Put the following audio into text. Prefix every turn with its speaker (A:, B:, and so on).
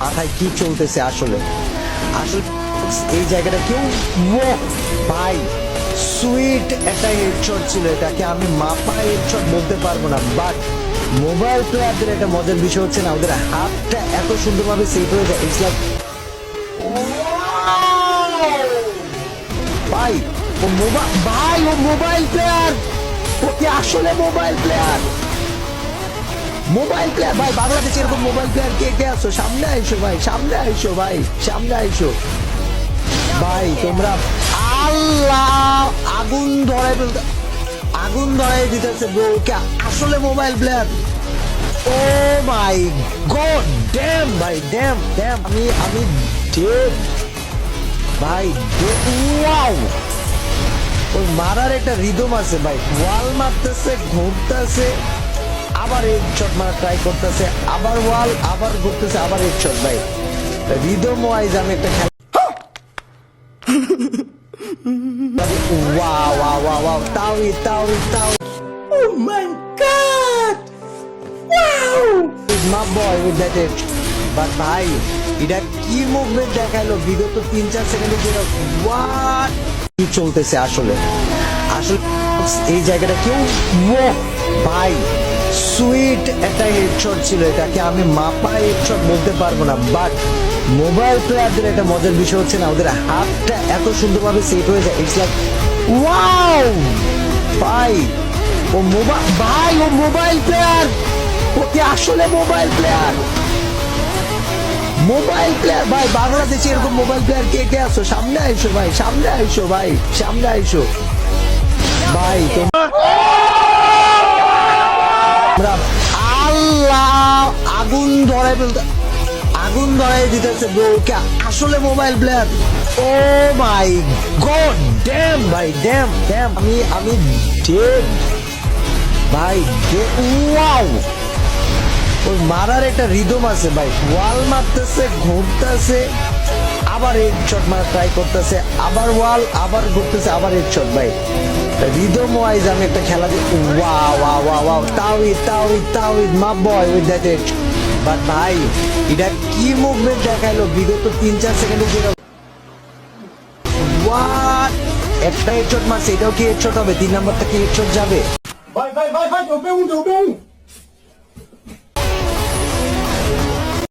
A: মাথায় কি চলতেছে আসলে? আসলে এই জায়গাটা কেউ ভাই সুইট একটা হেডশট ছিল এটাকে আমি মাপা হেডশট বলতে পারব না বাট মোবাইল প্লেয়ারদের একটা মজার বিষয় হচ্ছে না, ওদের হাতটা এত সুন্দরভাবে সেট হয়ে যায় ইটস ভাই, ও মোবাইল ভাই, ও মোবাইল প্লেয়ার ও কি আসলে মোবাইল প্লেয়ার মোবাইল প্লেয়ার ভাই, বাংলাদেশে এরকম মোবাইল প্লেয়ার কে কে আছো? সামনে আইসো, ভাই, সামনে আইসো, ভাই, সামনে আইসো। ভাই, তোমরা আল্লাহ, আগুন ধরাই ফেলতে আগুন ধরাই দিতেছে ব্রো কে আসলে mobile player O my god damn ভাই ড্যাম ড্যাম আমি আমি ডেড ভাই ওয়াও ওই মারার একটা রিদম আছে, ভাই ওয়াল মারতেছে, ঘুরতেছে। আবার এক শট মারা ট্রাই করতেছে, আবার ওয়াল, আবার ঘুরতেছে, আবার এক শট ভাই। রিদম ওয়াইজ আমি একটা খেলা বয় এটা কি মুভমেন্ট তিন, চার কি চলতেছে আসলে? আসলে এই জায়গাটা কেউ ভাই সুইট একটা হেডশট ছিল, এটাকে আমি মাপা হেডশট বলতে পারব না বাট মোবাইল প্লেয়ারদের একটা মজার বিষয় হচ্ছে না, ওদের হাতটা এত সুন্দরভাবে সেট হয়ে যায় ইটস লাইক ওয়াও ভাই, ও মোবাইল ভাই, ও মোবাইল প্লেয়ার ও কি আসলে মোবাইল প্লেয়ার মোবাইল প্লেয়ার ভাই, বাংলাদেশে এরকম মোবাইল প্লেয়ার কে কে আসো সামনে আইসো, ভাই, সামনে আইসো, ভাই, সামনে আইসো। ভাই তোমরা আগুন ধরাই ফেলতে আগুন ধরাই দিতেছে ব্রো কে আসলে mobile player O my god damn ভাই ড্যাম ড্যাম আমি আমি ডেড ভাই ওয়াও ওই মারার একটা রিদম আছে, ভাই। ওয়াল মারতেছে, ঘুরতেছে, আবার এক শট মারা ট্রাই করতেছে, আবার ওয়াল আবার ঘুরতেছে, আবার এক শট ভাই। রিদম ওয়াইজ আমি একটা খেলা দিই ওয়া ওয়া ওয়া ওয়া তাওই তাওই তাওই মা boy with that it but তাই এটা কি মুভমেন্ট দেখাইলো? বিগত তিন, চার সেকেন্ডে যেটা হোয়াট একটা হেডশট মারছে, এটাও কি হেডশট হবে? তিন নাম্বারটা কি হেডশট যাবে?
B: ভাই ভাই ভাই ভাই ওপে pego ওপে um.